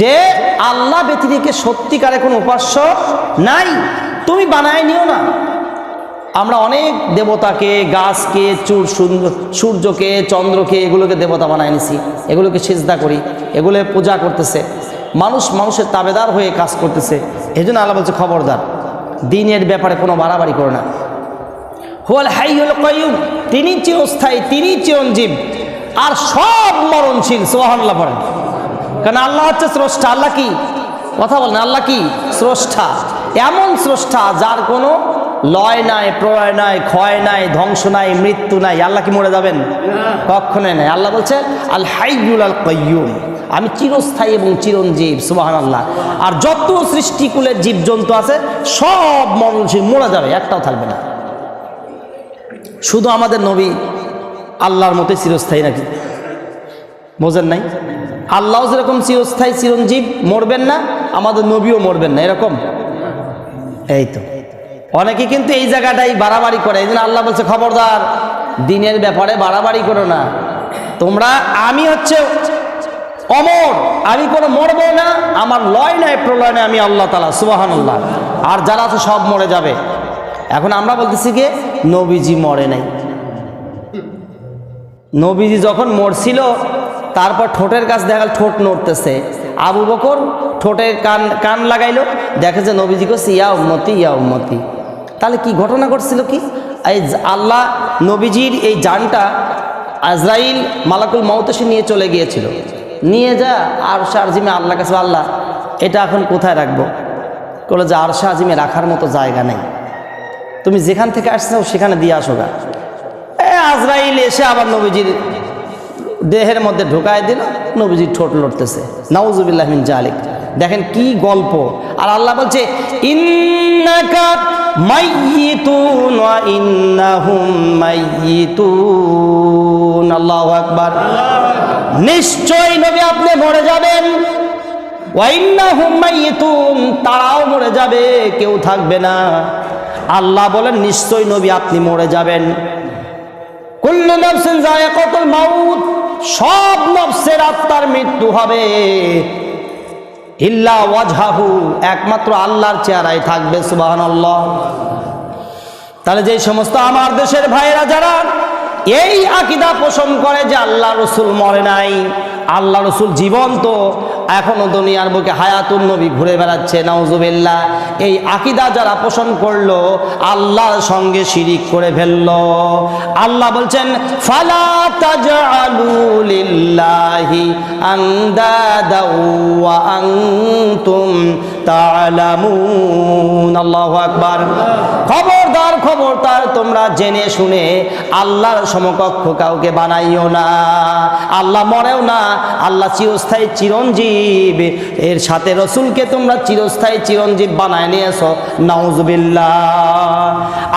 যে আল্লাহ ব্যতিরিকে সত্যিকারে কোনো উপাস্য নাই। তুমি বানায় নিও না। আমরা অনেক দেবতাকে, গাছকে, চুর সূর্যকে, চন্দ্রকে, এগুলোকে দেবতা বানায় নিছি। এগুলোকে সিজদা করি, এগুলো পূজা করতেছে। মানুষ মানুষের তাবেদার হয়ে কাজ করতেছে। এই জন্য আল্লাহ বলছে, খবরদার, দিনের ব্যাপারে কোনো বাড়াবাড়ি করো না। হুয়াল হাইয়ুল কাইয়ুম, তিনি চিরস্থায়ী, তিনি চিরঞ্জীব। আর সব মরণশীল, সুবহানাল্লাহ পড়েন। কারণ আল্লাহ হচ্ছে স্রষ্টা? আল্লাহ কি? কথা বলেন, আল্লাহ কি? স্রষ্টা। এমন স্রষ্টা যার কোনো লয় নাই, প্রলয় নাই, ক্ষয় নাই, ধ্বংস নাই, মৃত্যু নাই। আল্লাহ কি মরে যাবেন? কখনোই নাই। আল্লাহ বলছে আল হাইয়ুল আল কাইয়ুম আমি চিরস্থায়ী এবং চিরঞ্জীব সুবাহান আল্লাহ আর যত সৃষ্টিকুলের জীবজন্তু আছে, সব মরণশীল মরে যাবে, একটাও থাকবে না। শুধু আমাদের নবী আল্লাহর মতোই চিরস্থায়ী নাকি? বোঝেন নাই? আল্লাহ যেরকম চিরস্থায়ী, চিরঞ্জীব মরবেন না, আমাদের নবীও মরবেন না, এরকম? এই তো। অনেকে কিন্তু এই জায়গাটাই বাড়াবাড়ি করে, এই জন্য আল্লাহ বলছে, খবরদার, দিনের ব্যাপারে বাড়াবাড়ি করো না। তোমরা, আমি হচ্ছে অমর, আমি কোনো মরবো না, আমার লয় নাই, প্রলয় নাই, আমি আল্লাহ তালা সুবাহান আল্লাহ আর যারা আছে সব মরে যাবে। এখন আমরা বলতেছি কি, নবীজি মরে নাই। নবীজি যখন মরছিল তারপর ঠোঁটের কাছ দেখাল ঠোঁট নড়তেছে। আবু বকর ঠোঁটে কান কান লাগাইলো, দেখে যে নবীজি করছে ইয়া উম্মতি ইয়া উম্মতি। তাহলে কি ঘটনা ঘটছিল কি? এই আল্লাহ নবীজির এই যানটা আজরাইল মালাকুল মৌতসে নিয়ে চলে গিয়েছিল। নিয়ে যা আর আজিমে আল্লাহ কাছে, আল্লাহ, এটা এখন কোথায় রাখব? বলে যে আরশা আজিমে রাখার মতো জায়গা নেই। তুমি যেখান থেকে আসছো, সেখানে দিয়ে আসো গা। এ আজরাইল এসে আবার নবীজির দেহের মধ্যে ঢোকায় দিল নবীজির ঠোঁট লড়তেছে। নাউজুবিল্লাহ মিন জালিক। দেখেন কি গল্প। আর আল্লাহ বলছে, ইন্নাকা নিশ্চয় নবী আপনি মরে যাবেন। তারাও মরে যাবে, কেউ থাকবে না। আল্লাহ বলেন নিশ্চয় নবী আপনি মরে যাবেন। কুল্লু নফসিন যায়িকাতুল মাউত। সব নফসের আত্মার মৃত্যু হবে। ইল্লা ওয়াজহাহু, একমাত্র আল্লাহর চেহারায় থাকবে, সুবহানাল্লাহ। তাহলে যে সমস্ত আমার দেশের ভাইয়েরা, যারা এই আকিদা পোষণ করে যে আল্লাহ রসুল মরে নাই, আল্লাহ রসুল জীবন্ত এখনও দুনিয়ার বুকে হায়াতুন নবী ঘুরে বেড়াচ্ছে, নাউজুবিল্লাহ। এই আকিদা যারা পোষণ করল, আল্লাহর সঙ্গে শিরিক করে ফেলল। আল্লাহ বলছেন, ফালা তাজআলু লিল্লাহি আন্দাদা ওয়া আনতুম তা'লামুন আল্লাহু আকবার। খবরদার খবরদার, তোমরা জেনে শুনে আল্লাহর সমকক্ষ কাউকে বানাইও না। আল্লাহ মরেও না, আল্লাহ চিরস্থায়ী চিরঞ্জীব। এর সাথে রসুলকে তোমরা চিরস্থায়ী চিরঞ্জীব বানায় নিয়েছো।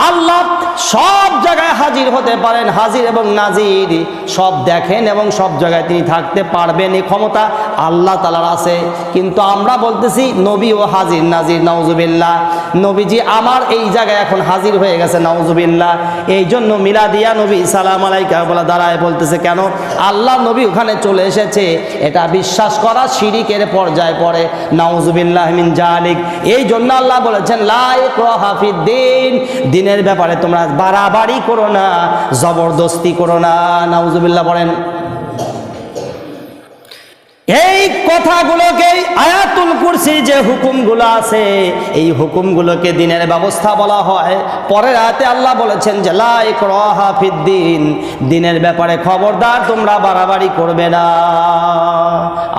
আল্লাহ সব জায়গায় হাজির হতে পারেন, হাজির এবং নাজির। সব দেখেন এবং সব জায়গায় তিনি থাকতে পারবেন এই ক্ষমতা আল্লাহ তালার আছে। কিন্তু আমরা বলতেছি, নবী ও হাজির নাজির, নাউজুবিল্লাহ। নবীজি আমার এই জায়গায় এখন হাজির হয়ে গেছে, নাউজুবিল্লাহ। এই জন্য মিলাদিয়া নবী সালাম আলাইকা বলা দাঁড়ায় বলতেছে, কেন? আল্লাহ নবী ওখানে চলে এসেছে। এটা বিশ্বাস করা শিরিকের পর্যায়ে পড়ে। নাউজুবিল্লাহ মিন জালিক। এই জন্য আল্লাহ বলেছেন লাইক হাফিদ্দিন দিনের ব্যাপারে তোমরা বাড়াবাড়ি করো না, জবরদস্তি করো না। নাউজুবিল্লাহ বলেন এই কথাগুলোকে আয়াতুল কুরসির যে হুকুমগুলো আছে, এই হুকুমগুলোকে দিনের ব্যবস্থা বলা হয়। পরের আয়াতে আল্লাহ বলেছেন যে লাইক হাফিদ্দিন দিনের ব্যাপারে খবরদার তোমরা বাড়াবাড়ি করবে না।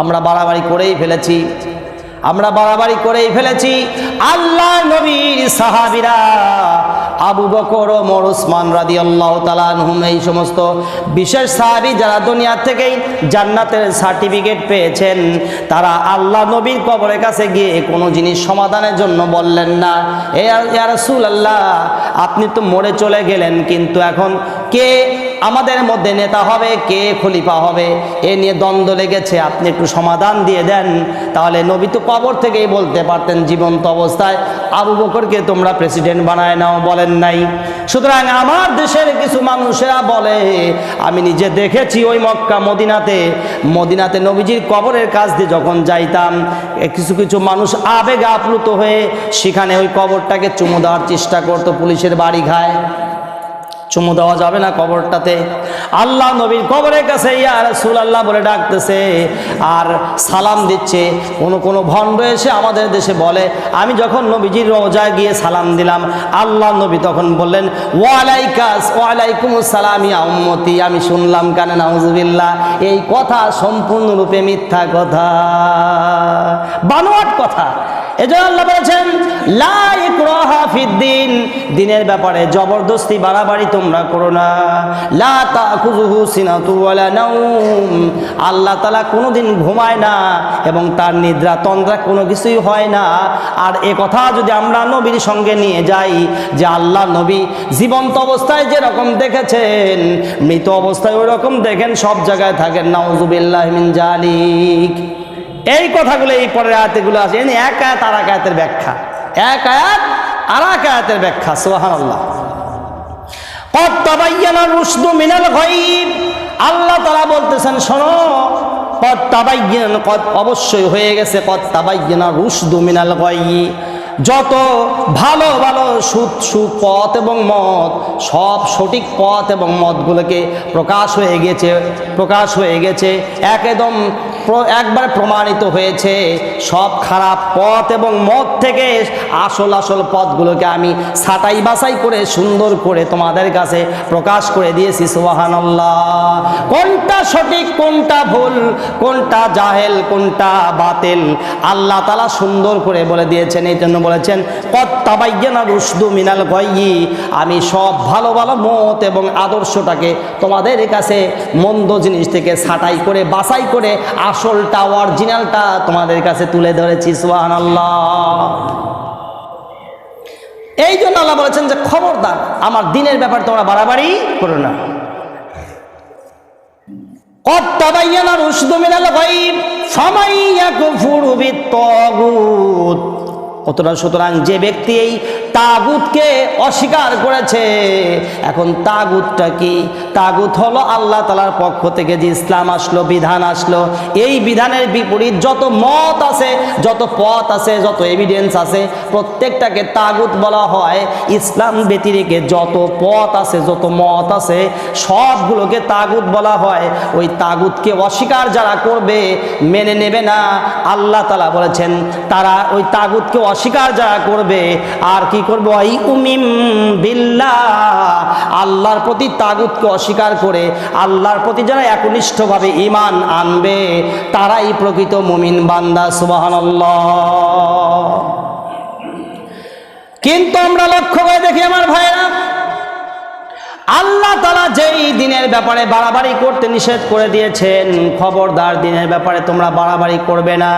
আমরা বাড়াবাড়ি করেই ফেলেছি। আমরা বাড়াবাড়ি করেই ফেলেছি। আল্লাহ নবীর সাহাবিরা আবু বকর ওমর ওসমান রাদি আল্লাহ তালানহুম এই সমস্ত বিশেষ সাহাবি যারা দুনিয়া থেকেই জান্নাতের সার্টিফিকেট পেয়েছেন, তারা আল্লাহ নবীর কবরের কাছে গিয়ে কোনো জিনিস সমাধানের জন্য বললেন না। এ রসুল আল্লাহ আপনি তো মরে চলে গেলেন, কিন্তু এখন কে আমাদের মধ্যে নেতা হবে, কে খলিফা হবে, এ নিয়ে দ্বন্দ্ব লেগেছে। আপনি একটু সমাধান দিয়ে দেন। তাহলে নবী তো কবর থেকেই বলতে পারতেন জীবন্ত অবস্থায়, আবু বকরকে তোমরা প্রেসিডেন্ট বানায় নাও বলেন নাই। সুতরাং আমার দেশের কিছু মানুষেরা বলে, আমি নিজে দেখেছি ওই মক্কা মদিনাতে। মদিনাতে নবীজির কবরের কাছ দিয়ে যখন যাইতাম কিছু কিছু মানুষ আবেগে আপ্লুত হয়ে সেখানে ওই কবরটাকে চুমু দেওয়ার চেষ্টা করতো, পুলিশের বাড়ি খায় চুমু দেওয়া যাবে না কবরটাতে। আল্লাহ নবীর কবরের কাছে ইয়া রাসূল আল্লাহ বলে ডাকতেছে, আর সালাম দিচ্ছে। কোনো কোনো ভণ্ড এসে আমাদের দেশে বলে, আমি যখন নবীজির রোজায় গিয়ে সালাম দিলাম, আল্লাহ নবী তখন বললেন ওয়ালাইকাস ওয়ালাইকুম সালাম ইয়া উম্মতি, আমি শুনলাম কানে নাউজুবিল্লাহ, এই কথা সম্পূর্ণরূপে মিথ্যা কথা। বানোয়াট কথা। এজন্য আল্লাহ বলেছেন, লা ইকরাহা ফিদ্দিন দিনের ব্যাপারে জবরদস্তি, বাড়াবাড়ি তোমরা করো না। লা আল্লাহ তাআলা কোনোদিন ঘুমায় না এবং তার নিদ্রা, তন্দ্রা কোনো কিছুই হয় না। আর এ কথা যদি আমরা নবীর সঙ্গে নিয়ে যাই, যে আল্লাহ নবী জীবন্ত অবস্থায় যেরকম দেখেছেন, মৃত অবস্থায় ওই রকম দেখেন, সব জায়গায় থাকেন নাউজুবিল্লাহ মিন জালিক। এই কথাগুলো এই পরের আয়াতগুলো আছে। এনে এক আয়াত আর এক আয়াতের ব্যাখ্যা। এক আয়াত আর এক আয়াতের ব্যাখ্যা সোহান আল্লাহ কত তাবাইয়ানা রুশদু মিনাল গায়ব। আল্লাহ তাআলা বলতেছেন, শোনো কত তাবাইয়ান কত অবশ্যই হয়ে গেছে কত তাবাইয়ানা রুশদু মিনাল গায়ব যত ভালো ভালো সুদ, সুপথ এবং মত, সব সঠিক পথ এবং মতগুলোকে প্রকাশ হয়ে গেছে, প্রকাশ হয়ে গেছে, একদম একবারে প্রমাণিত হয়েছে, সব খারাপ পথ এবং মত থেকে আসল আসল পথগুলোকে আমি ছাটাই বাছাই করে, সুন্দর করে তোমাদের কাছে প্রকাশ করে দিয়েছি, সুবহানাল্লাহ। কোনটা সঠিক, কোনটা ভুল কোনটা জাহেল, কোনটা বাতিল? আল্লাহ তালা সুন্দর করে বলে দিয়েছেন, এই জন্য বলেছেন কত্তাবাইয়ানা রুশদু মিনাল গয়ি আমি সব ভালো ভালো মত এবং আদর্শটাকে তোমাদের কাছে মন্দ জিনিস থেকে ছাটাই করে, বাছাই করে, আসলটা অরিজিনালটা তোমাদের কাছে তুলে ধরেছি সুহান আল্লাহ এই জন্য আল্লাহ বলেছেন যে, খবরদার, আমার দিনের ব্যাপারে তোমরা বাড়াবাড়ি করো না। অত্যাবাইয়ানা রুশদু মিনাল গায়ব ফামাইয়াকুফুরু বিত্তাগুত। অতরা সুতরাং যে ব্যক্তি এই তাগুতকে অস্বীকার করেছে। এখন তাগুতটা কি? তাগুত হলো আল্লাহ তালার পক্ষ থেকে যে ইসলাম আসলো, বিধান আসলো। এই বিধানের বিপরীত যত মত আছে, যত পথ আছে, যত এভিডেন্স আছে, প্রত্যেকটাকে তাগুত বলা হয়। ইসলাম ব্যতিরেকে যত পথ আছে, যত মত আছে, সবগুলোকে তাগুত বলা হয়। ওই তাগুতকে অস্বীকার যারা করবে, মেনে নেবে না। আল্লাহ তালা বলেছেন, তারা ওই তাগুতকে অস্বীকার যারা করবে, আর কি করবে। ওই উমিম বিল্লাহ। আল্লাহর প্রতি তাগুতকে অস্বীকার করে আল্লাহর প্রতি যারা একনিষ্ঠভাবে ইমান আনবে, তারাই প্রকৃত মুমিন বান্দা, সুবহানাল্লাহ। কিন্তু আমরা লক্ষ্য করে দেখি, আমার ভাইরা আল্লাহ তালা যেই দিনের ব্যাপারে বাড়াবাড়ি করতে নিষেধ করে দিয়েছেন, খবরদার দিনের ব্যাপারে তোমরা বাড়াবাড়ি করবে না।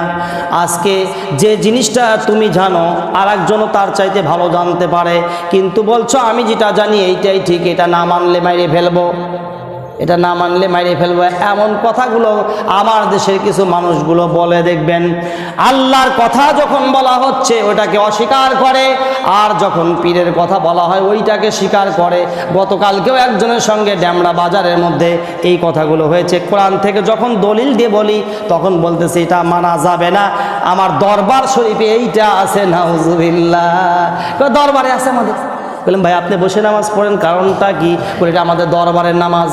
আজকে যে জিনিসটা তুমি জানো আর একজনও তার চাইতে ভালো জানতে পারে। কিন্তু বলছো, আমি যেটা জানি এইটাই ঠিক, এটা না মানলে মাইরে ফেলব। এটা না মানলে মাইরে ফেলব। এমন কথাগুলো আমার দেশের কিছু মানুষগুলো বলে দেখবেন। আল্লাহর কথা যখন বলা হচ্ছে ওটাকে অস্বীকার করে। আর যখন পীরের কথা বলা হয় ওইটাকে স্বীকার করে। গতকালকেও একজনের সঙ্গে ড্যামরা বাজারের মধ্যে এই কথাগুলো হয়েছে। কোরআন থেকে যখন দলিল দিয়ে বলি তখন বলতেছে এটা মানা যাবে না। আমার দরবার শরীফে এইটা আছে নাউজুবিল্লাহ। কই, দরবারে আছে আমাদের। বললাম ভাই আপনি বসে নামাজ পড়েন কারণটা কি? এটা আমাদের দরবারের নামাজ।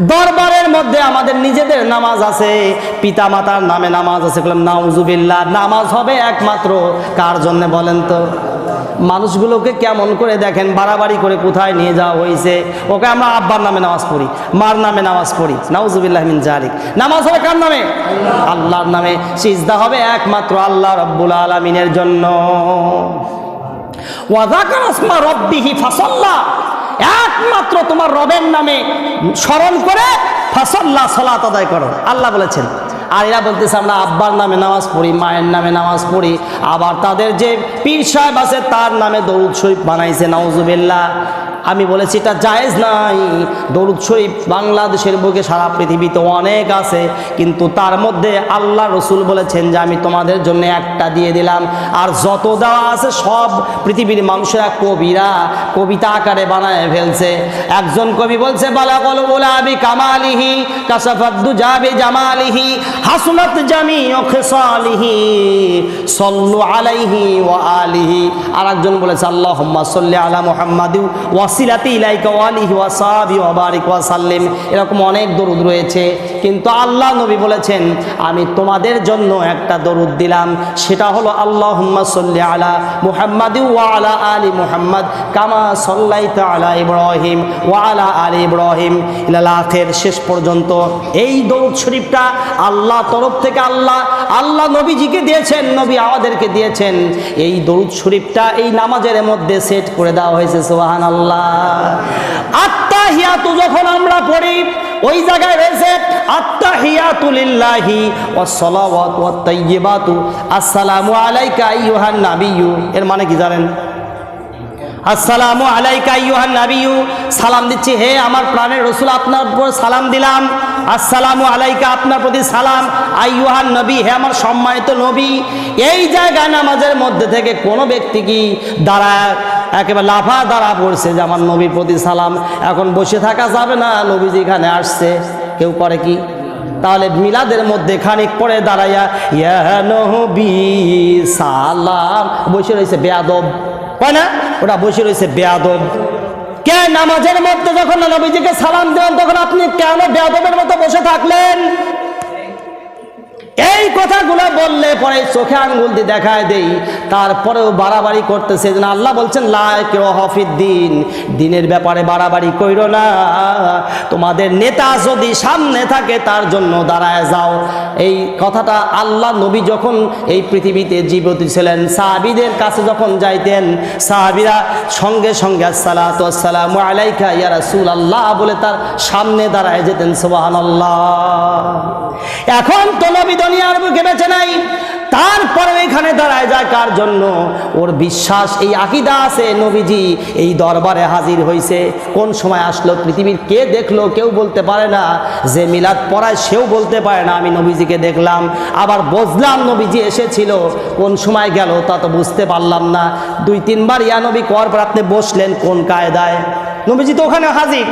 দরবারের মধ্যে আমাদের নিজেদের নামাজ আছে পিতা মাতার নামে নামাজ আছে। বললাম, নাউজুবিল্লাহ, নামাজ হবে একমাত্র। কার জন্য বলেন তো? মানুষগুলোকে কেমন করে দেখেন, বাড়াবাড়ি করে কোথায় নিয়ে যাওয়া হয়েছে? ওকে আমরা আব্বার নামে নামাজ পড়ি, মার নামে নামাজ পড়ি। নাউজুবিল্লাহ মিন জালিক। নামাজ হবে কার নামে? আল্লাহর নামে। সিজদা হবে একমাত্র আল্লাহ রব্বুল আলমিনের জন্য। ওয়াজাকার আসমা রব্বিহি ফাসাল্লা। একমাত্র তোমার রবের নামে স্মরণ করে ফসল্লা সলাত আদায় করো। আল্লাহ বলেছেন, আর এরা বলতেছে, আমরা আব্বার নামে নামাজ পড়ি, মায়ের নামে নামাজ পড়ি, আবার তাদের যে পীর সাহেব আছে, তার নামে দৌড় শরীফ বানাইছে, নাউজুবিল্লাহ। আমি বলেছি, এটা জায়েজ নাই। দরুদ শরীফ বাংলাদেশের বুকে সারা পৃথিবীতে অনেক আছে, কিন্তু তার মধ্যে আল্লাহ রসুল বলেছেন যে, আমি তোমাদের জন্য একটা দিয়ে দিলাম। আর যত দেওয়া আছে সব পৃথিবীর মানুষেরা কবিরা, কবিতা আকারে বানায় ফেলছে। একজন কবি বলছে বালাকল গোলাবি কামালিহি কাসাফাদ্দু যাবে জামালিহি, হাসুনাত জামি খেসালিহি, সল্লু আলাইহি ওয়া আলিহি। আর একজন বলেছে আল্লাহ সাল্লি আলা মুহাম্মাদি ওয়াসিলাতি ইলাইকা ওয়ালিহি ওয়াসাবি ওয়াবারিক ওয়াসাল্লিম এরকম অনেক দরুদ রয়েছে। কিন্তু আল্লাহ নবী বলেছেন, আমি তোমাদের জন্য একটা দরুদ দিলাম। সেটা হলো আল্লাহ সাল্লি আলা মুহাম্মাদি ওয়া আলা মুহাম্মদ কামা সাল্লাইতা আলা ইব্রাহিম ওয়া আলা ইব্রাহিম। ইলাল আখির, শেষ পর্যন্ত এই দরুদ শরীফটা আল্লাহ তরফ থেকে আল্লাহ আল্লাহ নবীজিকে দিয়েছেন, নবী আমাদেরকে দিয়েছেন। এই দরুদ শরীফটা এই নামাজের মধ্যে সেট করে দেওয়া হয়েছে সোহান আল্লাহ আত্মাহিয়াতু যখন আমরা পড়ি, ওই জায়গায় রয়েছে আত্তাহিয়াতুলিল্লাহি ওয়াসসালাওয়াতু ওয়াত-তাইয়্যিবাতু আসসালামু আলাইকা আইয়ুহান নাবিয়্যু। এর মানে কি জানেন? আসসালামু আলাইকা আইয়ুহান নাবিয়্যু। সালাম দিচ্ছি, হে আমার প্রাণের রসুল, আপনার উপর সালাম দিলাম। আসসালামু আলাইকা, আপনার প্রতি সালাম। আইয়ুহান নবী, হে আমার সম্মানিত নবী। এই জায়গায় নামাজের মধ্যে থেকে কোনো ব্যক্তি কি দাঁড়ায় একেবারে লাফা দাঁড়া পড়ছে যে আমার নবীর প্রতি সালাম। এখন বসে থাকা যাবে না, নবীজি এখানে আসছে। কেউ করে কি? তাহলে মিলাদের মধ্যে খানিক পরে দাঁড়াইয়া, ইয়া নবী সালাম। বসে রয়েছে বেয়াদব। হয় না? ওটা বসে রয়েছে বেয়াদব। কে নামাজের মধ্যে যখন নবীজিকে সালাম দেন, তখন আপনি কেন বেয়াদবের মতো বসে থাকলেন? এই কথাগুলো বললে পরে চোখে আঙ্গুল দিয়ে দেখায় দেই। তারপরেও বাড়াবাড়ি করতেছে। যেন আল্লাহ বলছেন লাইক দিন। দিনের ব্যাপারে বাড়াবাড়ি কইরো না। তোমাদের নেতা যদি সামনে থাকে, তার জন্য দাঁড়ায় যাও। এই কথাটা আল্লাহ নবী যখন এই পৃথিবীতে জীবিত ছিলেন, সাহাবিদের কাছে যখন যাইতেন, সাহাবিরা সঙ্গে সঙ্গে আসসালাম আলাইকা ইয়া রাসূল আল্লাহ বলে তার সামনে দাঁড়ায় যেতেন, সুবহানাল্লাহ। এখন তো নবী দুনিয়ার বুকে বেঁচে নাই। তারপরে এখানে দাঁড়ায় যায় কার জন্য? ওর বিশ্বাস, এই আকিদা আছে নবীজি, এই দরবারে হাজির হয়েছে কোন সময় আসলো, পৃথিবীর কে দেখল, কেউ বলতে পারে না। যে মিলাদ পড়ায় সেও বলতে পারে না, আমি নবীজিকে দেখলাম। আবার বুঝলাম নবীজি এসেছিল। কোন সময় গেল, তা তো বুঝতে পারলাম না। দুই, তিনবার, ইয়া নবী, কর আপনি বসলেন কোন কায়দায়? নবীজি তো ওখানে হাজির।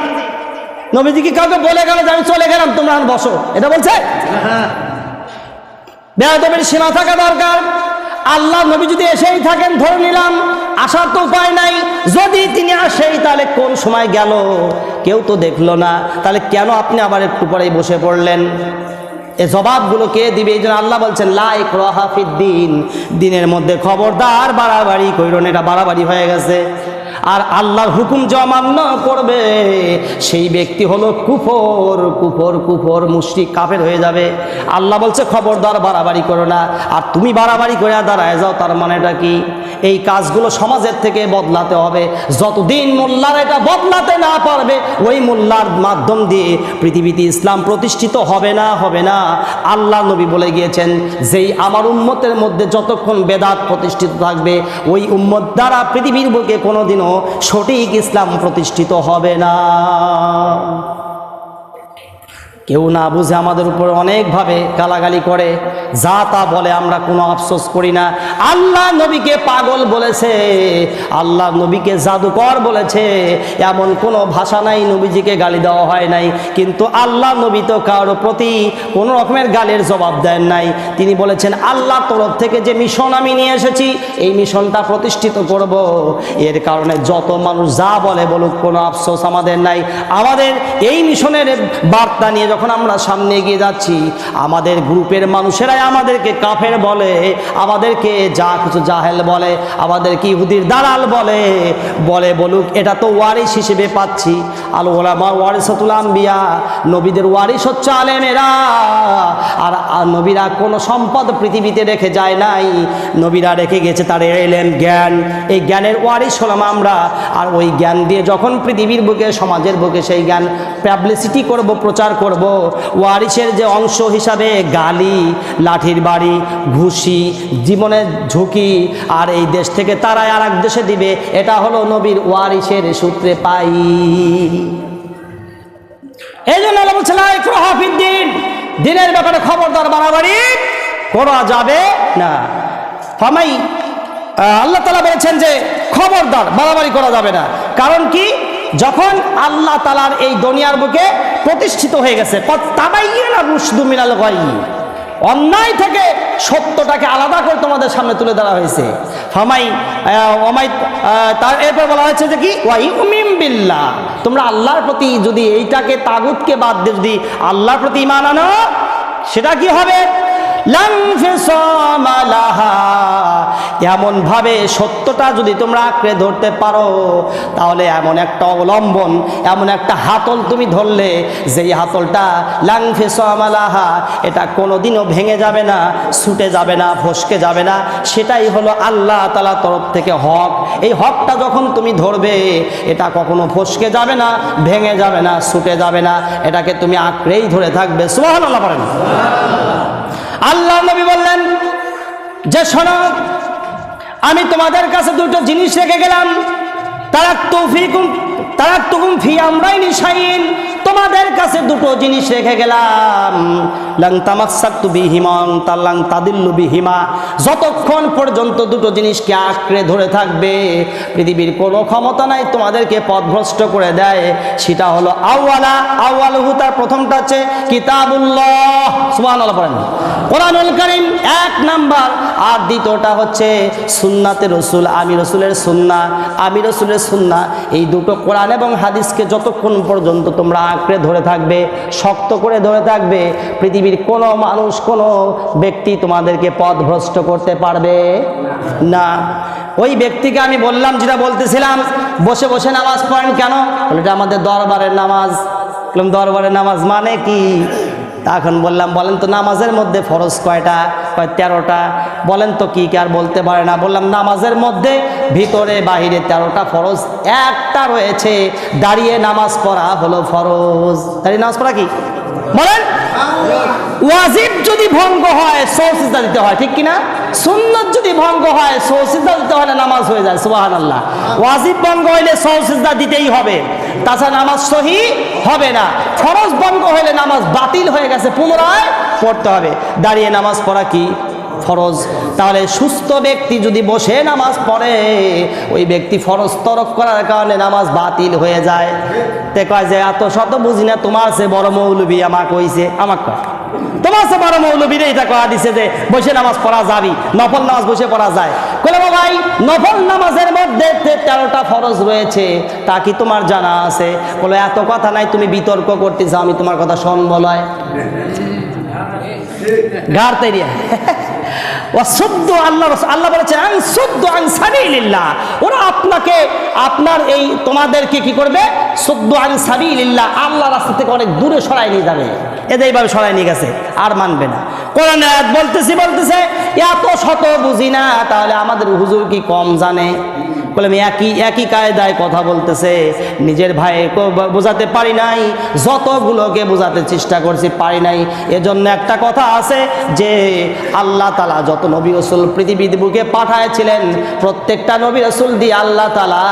নবীজি কি কাউকে বলে গেল যে আমি চলে গেলাম, তোমরা বসো? এটা বলছে? বেয়াদবের সীমা থাকা দরকার। আল্লাহ নবী যদি এসেই থাকেন, ধরে নিলাম, আসার তো উপায় নাই। যদি তিনি আসেই, তাহলে কোন সময় গেল? কেউ তো দেখল না। তাহলে কেন আপনি আবার একটু পরেই বসে পড়লেন? এ জবাবগুলো কে দিবে? এই জন্য আল্লাহ বলছেন লাইক রহাফিদ্দিন দিনের মধ্যে খবরদার বাড়াবাড়ি কইরন এটা বাড়াবাড়ি হয়ে গেছে। আর আল্লাহর হুকুম জমান্য করবে। সেই ব্যক্তি হলো কুফর কুফর কুফর, মুশরিক, কাফের হয়ে যাবে। আল্লাহ বলছে, খবরদার, বাড়াবাড়ি করো না। আর তুমি বাড়াবাড়ি করে দাঁড়ায় যাও, তার মানেটা কি? এই কাজগুলো সমাজের থেকে বদলাতে হবে। যতদিন মোল্লার এটা বদলাতে না পারবে, ওই মোল্লার মাধ্যম দিয়ে পৃথিবীতে ইসলাম প্রতিষ্ঠিত হবে না হবে না। আল্লাহ নবী বলে গিয়েছেন, যেই আমার উম্মতের মধ্যে যতক্ষণ বেদাত প্রতিষ্ঠিত থাকবে, ওই উম্মত দ্বারা পৃথিবীর বুকে কোনোদিনও সঠিক ইসলাম প্রতিষ্ঠিত হবে না। কেউ না বুঝে আমাদের উপর অনেকভাবে গালাগালি করে, যা তা বলে আমরা কোনো আফসোস করি না। আল্লাহ নবীকে পাগল বলেছে, আল্লাহ নবীকে জাদুকর বলেছে, এমন কোনো ভাষা নাই, নবীজিকে গালি দেওয়া হয় নাই। কিন্তু আল্লাহ নবী তো কারোর প্রতি কোনো রকমের গালের জবাব দেন নাই। তিনি বলেছেন, আল্লাহ তরফ থেকে যে মিশন আমি নিয়ে এসেছি, এই মিশনটা প্রতিষ্ঠিত করব। এর কারণে যত মানুষ যা বলে বলুক, কোনো আফসোস আমাদের নাই। আমাদের এই মিশনের বার্তা নিয়ে যখন আমরা সামনে এগিয়ে যাচ্ছি, আমাদের গ্রুপের মানুষেরাই আমাদেরকে কাফের বলে, আমাদেরকে যা কিছু জাহেল বলে আমাদের আমাদেরকে ইহুদির দালাল বলে বলে বলুক, এটা তো ওয়ারিস হিসেবে পাচ্ছি। আল ওলামা ওয়ারিসাতুল আম্বিয়া, নবীদের ওয়ারিস হচ্ছে আলেমেরা। আর নবীরা কোনো সম্পদ পৃথিবীতে রেখে যায় নাই। নবীরা রেখে গেছে তার এলেন জ্ঞান। এই জ্ঞানের ওয়ারিস হলাম আমরা। আর ওই জ্ঞান দিয়ে যখন পৃথিবীর বুকে, সমাজের বুকে সেই জ্ঞান পাবলিসিটি করব, প্রচার করব ওয়ারিসের যে অংশ হিসাবে গালি লাঠির বাড়ি ঘুষি জীবনের ঝুঁকি আর এই দেশ থেকে তারাই আর এক দেশে দিবে এটা হলো নবীর ওয়ারিসের সূত্রে পাই। এই জন্য আল্লাহ বলছে, লা ইকরাহা ফিদ্দিন। দিনের ব্যাপারে খবরদার বাড়াবাড়ি করা যাবে না। আল্লাহ তালা বলেছেন যে খবরদার বাড়াবাড়ি করা যাবে না। কারণ কি? যখন আল্লাহ তালার এই দুনিয়ার বুকে প্রতিষ্ঠিত হয়ে গেছে অন্যায় থেকে সত্যটাকে আলাদা করে তোমাদের সামনে তুলে ধরা হয়েছে। হামাই আহ, তার এরপর বলা হয়েছে যে কি? ওয়াই উমিম বিল্লাহ। তোমরা আল্লাহর প্রতি যদি এইটাকে তাগুতকে বাদ দিয়ে যদি আল্লাহর প্রতি ইমান আনো সেটা কি হবে? লাহা। এমনভাবে সত্যটা যদি তোমরা আঁকড়ে ধরতে পারো, তাহলে এমন একটা অবলম্বন, এমন একটা হাতল তুমি ধরলে, যেই হাতলটা লাং ফেসামালাহা এটা কোনোদিনও ভেঙে যাবে না, ছুটে যাবে না, ফসকে যাবে না। সেটাই হলো আল্লাহ তালা তরফ থেকে হক। এই হকটা যখন তুমি ধরবে, এটা কখনো ফসকে যাবে না, ভেঙে যাবে না, ছুটে যাবে না। এটাকে তুমি আঁকড়েই ধরে থাকবে। সুহান আল্লাহ পারেন আল্লাহ নবী বললেন, যে শোনো, আমি তোমাদের কাছে দুটো জিনিস রেখে গেলাম। তারা তৌফিকুম তারা তুকুম ফি আমরাই নিশাইন তোমাদের কাছে দুটো জিনিস রেখে গেলাম। লাং তামাক্সাক্তু বিহিমং তাল্লাং তাদিল্লু বিহিমা। যতক্ষণ পর্যন্ত দুটো জিনিসকে আঁকড়ে ধরে থাকবে, পৃথিবীর কোনো ক্ষমতা নাই তোমাদেরকে পথভ্রষ্ট করে দেয়। সেটা হলো আউয়ালা, আউয়ালহু তার প্রথমটা হচ্ছে কিতাবুল্লাহ। কোরআনুল করিম এক নাম্বার, আর দ্বিতীয়টা হচ্ছে সুন্নাতে রসুল আমি রসুলের সুন্না। আমি রসুলের সুন্না, এই দুটো কোরআন এবং হাদিসকে যতক্ষণ পর্যন্ত তোমরা আঁকড়ে ধরে থাকবে, শক্ত করে ধরে থাকবে, পৃথিবীর কোনো মানুষ, কোনো ব্যক্তি তোমাদেরকে পথভ্রষ্ট করতে পারবে না। ওই ব্যক্তিকে আমি বললাম, যেটা বলতেছিলাম, বসে বসে নামাজ পড়েন কেন? এটা আমাদের দরবারের নামাজ। দরবারের নামাজ মানে কি? তখন বললাম, বলেন তো নামাজের মধ্যে ফরজ কয়টা? কয়, তেরোটা। বলেন তো কি আর বলতে পারে না। বললাম, নামাজের মধ্যে, ভিতরে, বাহিরে তেরোটা ফরজ। একটা রয়েছে, দাঁড়িয়ে নামাজ পড়া হলো ফরজ। দাঁড়িয়ে নামাজ পড়া কি? বলেন। যদি ভঙ্গ হয় সৌসিদা দিতে হয়, ঠিক কিনা? সুন্নত যদি ভঙ্গ হয় সৌসিদা দিতে হলে নামাজ হয়ে যায় সুবাহান আল্লাহ ওয়াজিব ভঙ্গ হইলে সৌসিদা দিতেই হবে। তাছাড়া নামাজ সহি হবে না। ফরজ ভঙ্গ হইলে নামাজ বাতিল হয়ে গেছে, পুনরায় পড়তে হবে। দাঁড়িয়ে নামাজ পড়া কি? ফরজ। তাহলে সুস্থ ব্যক্তি যদি বসে নামাজ পড়ে, ওই ব্যক্তি ফরজ তরক করার কারণে নামাজ বাতিল হয়ে যায়। তে কয় যে, এত শত বুঝি না, তোমার সে বড় মৌলবি আমাকে কইছে আমাকে কয়। তোমার সে বড় মৌলবীরে এটা করা দিছে যে বসে নামাজ পড়া যাবি, নফল নামাজ বসে পড়া যায়। কলে ভাই, নফল নামাজের মধ্যে তেরোটা ফরজ রয়েছে, তা কি তোমার জানা আছে? বলে এত কথা নাই, তুমি বিতর্ক করতেছ আমি তোমার কথা শুনব লয়। গার তৈরি শুদ্ধ আল্লাহ আল্লাহ বলেছে আং শুদ্ধ আং সাবিলিল্লাহ। ওরা আপনাকে, আপনার এই তোমাদেরকে কি করবে? শুদ্ধ আং সাবিলিল্লাহ। আল্লাহ রাস্তা থেকে অনেক দূরে সরাই নিয়ে যাবে। এদের এইভাবে সরাই নিয়ে গেছে, আর মানবে না। কোরআন বলতেছি, বলতেছে, এত শত বুঝি না, তাহলে আমাদের হুজুর কি কম জানে? বলে, আমি একই একই কায়দায় কথা বলতেছে। নিজের ভাইকে বোঝাতে পারি নাই। যতগুলোকে বোঝাতে চেষ্টা করছি, পারি নাই। এজন্য একটা কথা আছে যে, আল্লাহ তালা যত নবী রসুল পৃথিবীর বুকে পাঠাইছিলেন প্রত্যেকটা নবী রসুল দিয়ে আল্লাহ তালা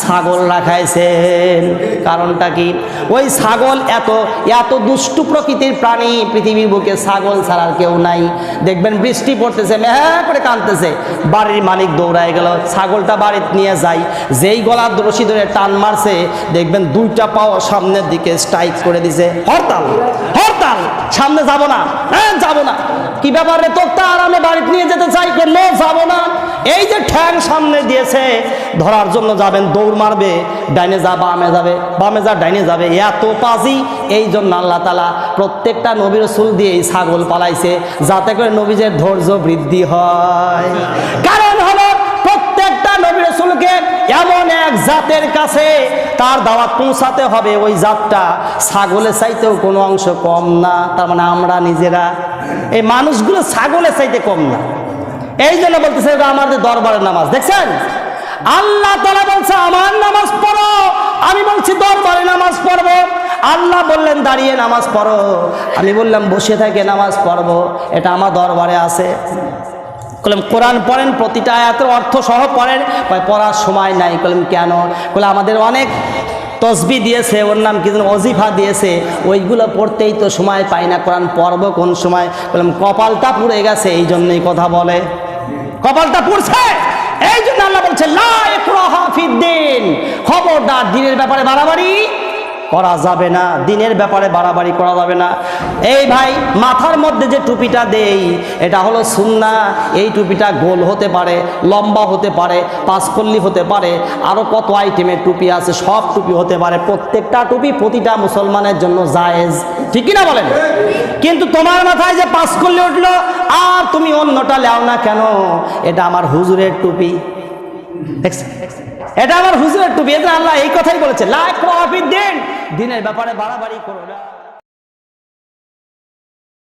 ছাগল রাখাইছেন। কারণটা কি? ওই ছাগল এত এত দুষ্টু প্রকৃতির প্রাণী পৃথিবীর বুকে ছাগল ছাড়ার কেউ নাই। দেখবেন বৃষ্টি পড়তেছে, মেহা করে কাঁদতেছে। বাড়ির মালিক দৌড়ায় গেল, ছাগলটা বাড়িতে নিয়ে যায়। যেই গলার রশি ধরে টান মারছে, দেখবেন দুইটা পাও সামনের দিকে স্ট্রাইক করে দিছে। হরতাল হরতাল, সামনে যাব না হ্যাঁ যাব না। কি ব্যাপারে তোর তো আরামে বাড়িতে নিয়ে যেতে চাই করল যাব না। এই যে ঠ্যাং সামনে দিয়েছে, ধরার জন্য যাবেন, দৌড় মারবে, ডাইনে যা, বামে যাবে, বামে যা, ডাইনে যাবে। এত পাজি, এই জন্য আল্লাহ তালা প্রত্যেকটা নবীর রসুল দিয়ে ছাগল পালাইছে, যাতে করে নবীজের ধৈর্য বৃদ্ধি হয়। কারণ এমন এক জাতের কাছে তার দাওয়াত পৌঁছাতে হবে। ওই জাতটা ছাগলের চাইতেও কোনো অংশ কম না। তার মানে আমরা নিজেরা এই মানুষগুলো ছাগলের চাইতে কম না। এই জন্য বলতেছে, এটা আমাদের দরবারের নামাজ। দেখছেন? আল্লাহ তালা বলছে, আমার নামাজ পড়ো। আমি বলছি, দরবারে নামাজ পড়ব। আল্লাহ বললেন, দাঁড়িয়ে নামাজ পড়ো। আমি বললাম, বসে থেকে নামাজ পড়ব। এটা আমার দরবারে আছে। কলম কোরআন পড়েন, প্রতিটা আয়াতের অর্থ সহ পড়েন পড়ার সময় নাই। কলম কেন? বলে আমাদের অনেক তসবি দিয়েছে, ওর নাম কি অজিফা দিয়েছে। ওইগুলো পড়তেই তো সময় পাই না। কোরআন পর্ব কোন সময়? বললাম কপালটা পুড়ে গেছে এই জন্যই কথা বলে। কপালটা পুড়ছে! এই জন্য আল্লাহ বলছে খবরদার, দিনের ব্যাপারে বাড়াবাড়ি। করা যাবে না, দিনের ব্যাপারে বাড়াবাড়ি করা যাবে না। এই ভাই, মাথার মধ্যে যে টুপিটা দেই, এটা হলো সুন্না। এই টুপিটা গোল হতে পারে, লম্বা হতে পারে পাঁচকল্লি হতে পারে আরও কত আইটেমের টুপি আছে, সব টুপি হতে পারে। প্রত্যেকটা টুপি প্রতিটা মুসলমানের জন্য জায়েজ। ঠিকই না বলেন? কিন্তু তোমার মাথায় যে পাঁচকল্লি উঠল, আর তুমি অন্যটা লেও না কেন? এটা আমার হুজুরের টুপি? এটা আমার হুজুরের টুপি। এটা আল্লাহ এই কথাই বলেছে লাখ দিন। দিনের ব্যাপারে বাড়াবাড়ি করো না